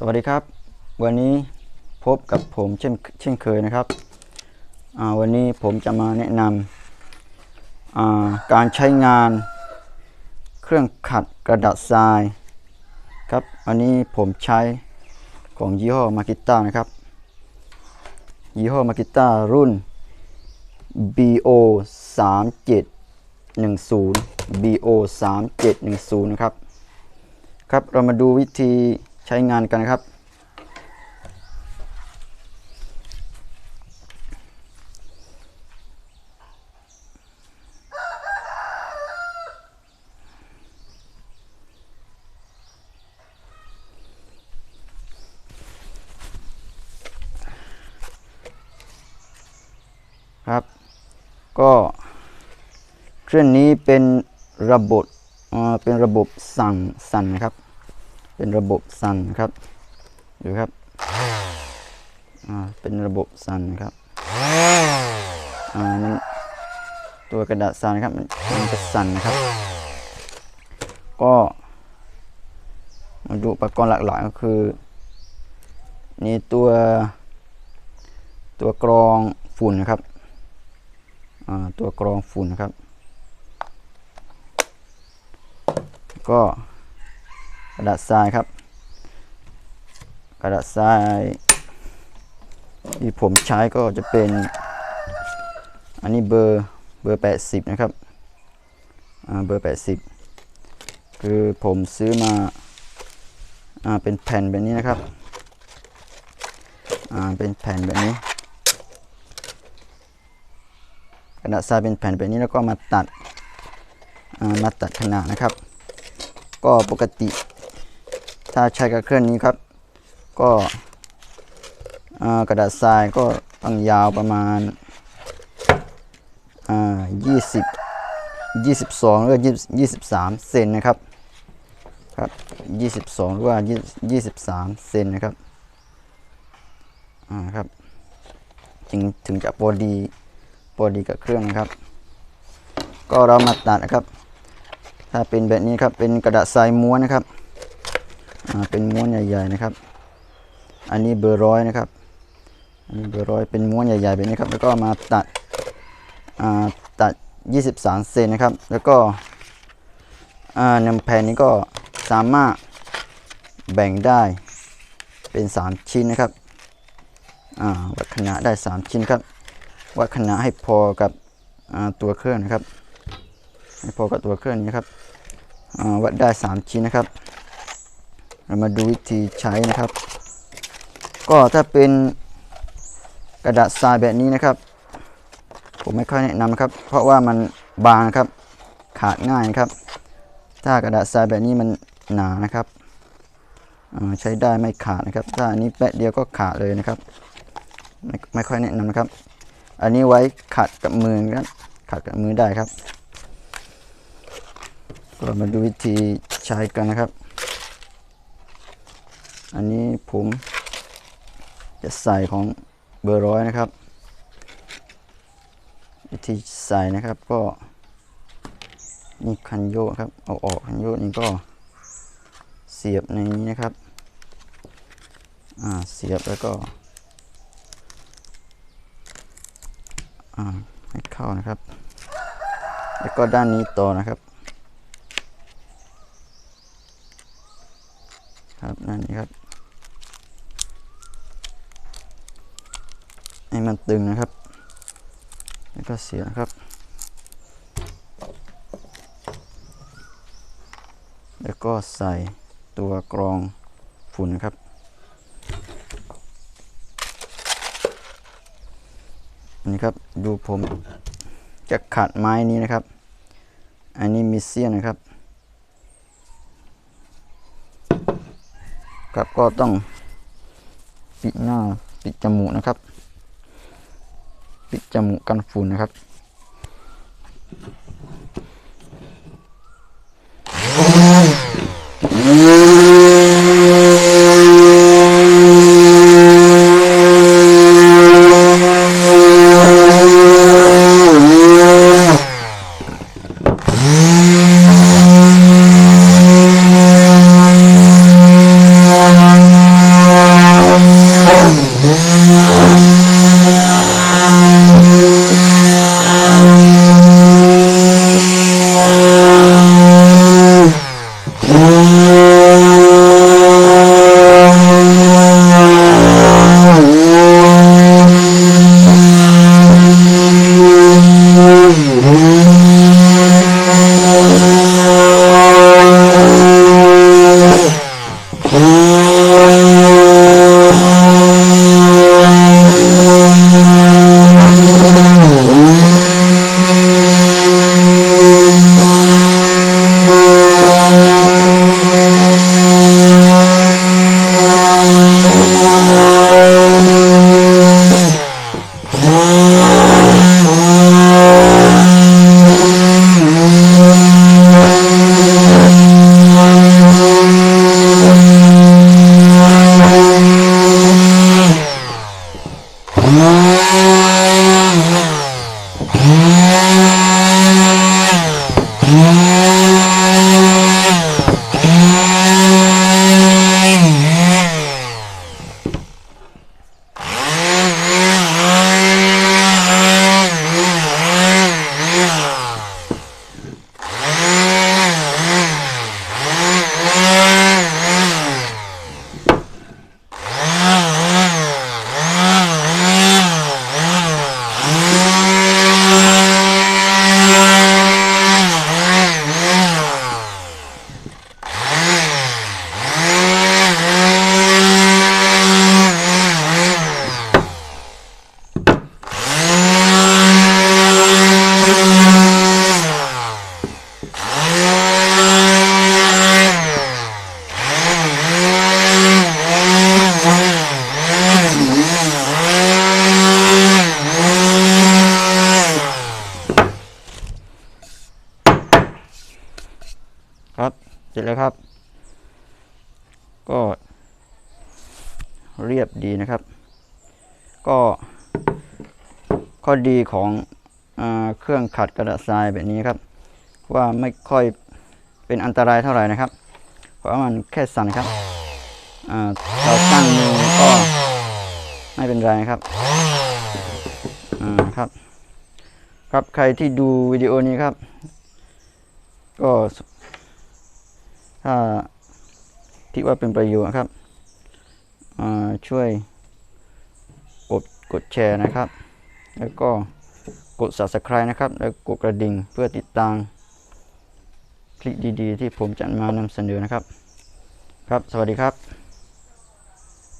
สวัสดีครับ วันนี้พบกับผมเช่นเช่นเคยนะครับ วันนี้ผมจะมาแนะนำการใช้งานเครื่องขัดกระดาษทรายครับวันนี้ผมใช้ของยี่ห้อมากิต้านะครับ ยี่ห้อมากิต้ารุ่น BO 3 7 1 0 BO 3 7 1 0 นะครับ ครับ เรามาดูวิธี ใช้งานกันครับ ครับ ก็เครื่องนี้เป็นระบบเอ่อเป็นระบบสั่งสั่นนะครับ เป็นระบบสั่นครับดูครับอ่าเป็นระบบสั่นครับอ่ามันตัวกระดาษสั่นครับมันมันจะสั่นนะครับ ก็มาดูอุปกรณ์หลักๆก็คือนี่ตัวตัวกรองฝุ่นนะครับอ่าตัวกรองฝุ่นนะครับ ก็ กระดาษทรายครับ กระดาษทรายที่ผมใช้ก็จะเป็น อันนี้เบอร์เบอร์ 80 นะครับเบอร์ 80 คือผมซื้อมาอเป็นแผ่นแบบนี้นะครับเป็นแผ่นแบบนี้กระดาษทรายเป็นแผ่นแบบนี้แล้วก็มาตัดมาตัดขนาดนะครับ ก็ปกติ ถ้าใช้กับเครื่องนี้ครับ ก็กระดาษทรายก็ต้องยาวประมาณอ่า20 22หรือ20 23เซนนะครับครับ22หรือว่า20 23เซนนะครับอ่าครับจึงถึงจะพอดีพอดีกับเครื่องนะครับ ก็เรามาตัดนะครับ ถ้าเป็นแบบนี้ครับเป็นกระดาษทรายม้วนนะครับ เป็นม้วนใหญ่ๆนะครับ อันนี้เบอร์ร้อยนะครับ อันนี้เบอร์ร้อยเป็นม้วนใหญ่ๆแบบนี้ครับ แล้วก็มาตัดอ่าตัด 23 เซนนะครับ แล้วก็อ่าหนึ่งแผ่นนี้ก็สามารถแบ่งได้เป็น 3 ชิ้นนะครับวัดขนาดได้ 3 ชิ้นครับ วัดขนาดให้พอกับตัวเครื่องนะครับ ให้พอกับตัวเครื่องนี้ครับวัดได้ 3 ชิ้นนะครับ เรามาดูวิธีใช้นะครับ ก็ถ้าเป็นกระดาษทรายแบบนี้นะครับ ผมไม่ค่อยแนะนำนะครับ เพราะว่ามันบางนะครับ ขาดง่ายนะครับ ถ้ากระดาษทรายแบบนี้มันหนานะครับใช้ได้ไม่ขาดนะครับ ถ้าอันนี้แป๊ะเดียวก็ขาดเลยนะครับไม่ไม่ค่อยแนะนำนะครับ อันนี้ไว้ขัดกับมือนะครับขัดกับมือได้ครับ ก็มาดูวิธีใช้กันนะครับ อันนี้ผมจะใส่ของเบอร์ร้อยนะครับ วิธีใส่นะครับก็นี่คันโยกครับ เอาออกคันโยกนี่ก็เสียบในนี้นะครับ อ่า เสียบแล้วก็ อ่า ให้เข้านะครับ แล้วก็ด้านนี้ต่อนะครับ ครับนั่นนี่ครับให้มันตึงนะครับ แล้วก็เสียนะครับ แล้วก็ใส่ตัวกรองฝุ่นครับนนี้ครับดูผมจะขัดไม้นี้นะครับ อันนี้มีเสี้ยนนะครับ ครับก็ต้องปิดหน้าปิดจมูกนะครับ ปิดจมูกกันฝุ่นนะครับ เรียบดีนะครับ ก็ข้อดีของอเครื่องขัดกระดาษทรายแบบนี้ครับ ว่าไม่ค่อยเป็นอันตรายเท่าไหร่นะครับ เพราะมันแค่สั่นครับเราตั้งมือก็ไม่เป็นไรครับอ่าครับ ครับใครที่ดูวิดีโอนี้ครับ ก็ถ้าคิดว่าเป็นประโยชน์ครับ ช่วยกดกดแชร์นะครับ แล้วก็กด subscribe นะครับ แล้วกดกระดิ่งเพื่อติดตามคลิปดีๆ ที่ผมจะมานำเสนอนะครับ ครับ สวัสดีครับ